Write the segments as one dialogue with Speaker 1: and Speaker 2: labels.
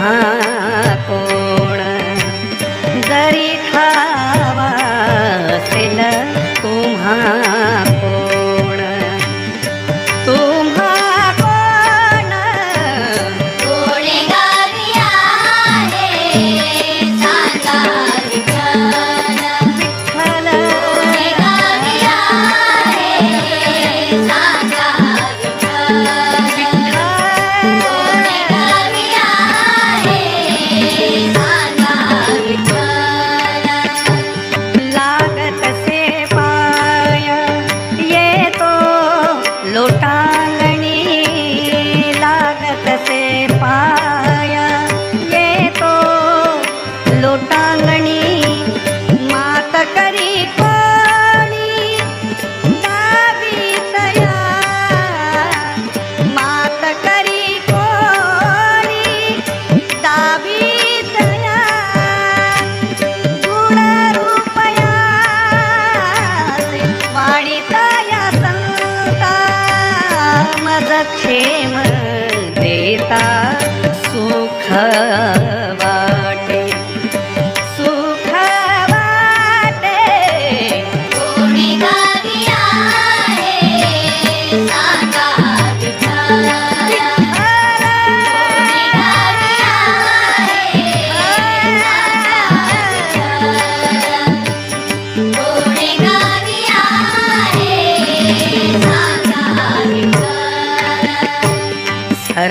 Speaker 1: হ্যাঁ।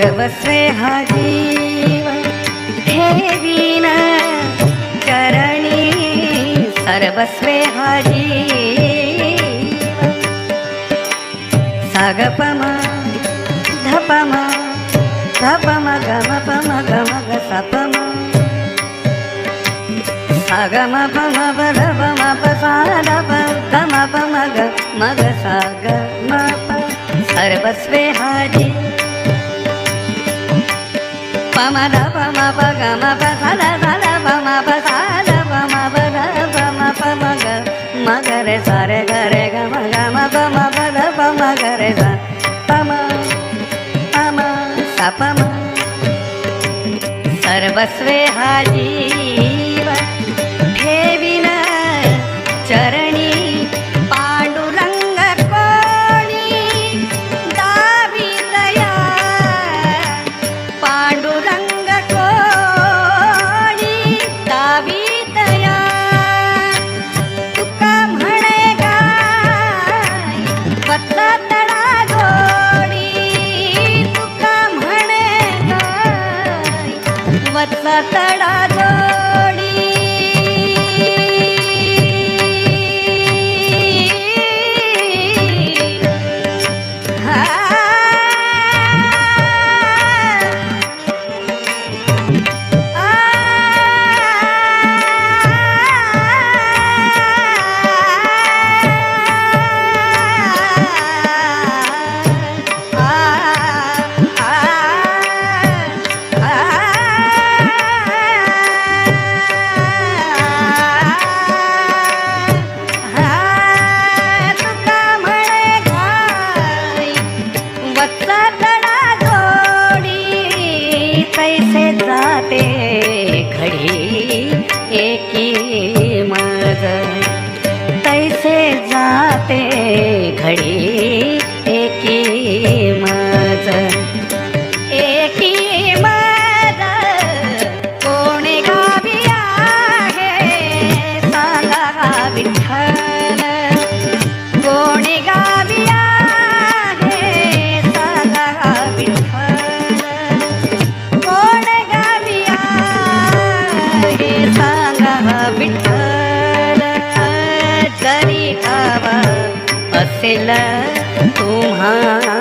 Speaker 1: सर्वस्वे हजीव घेवीन चरणी सर्वस्वे हजीव सगपमा धपमा धपम गमपम गमग सपम। सगम पम पम पसादप गम पम ग मग सगम सर्वस्वे हजीव பமத பம பகம பசல சல பம பசால பம பத பம பமக மகர சர கர கம கம பம பத பம கர ச பம பம சபம சர்வஸ்வே ஹாஜி घड़ी सिला तुम्हारा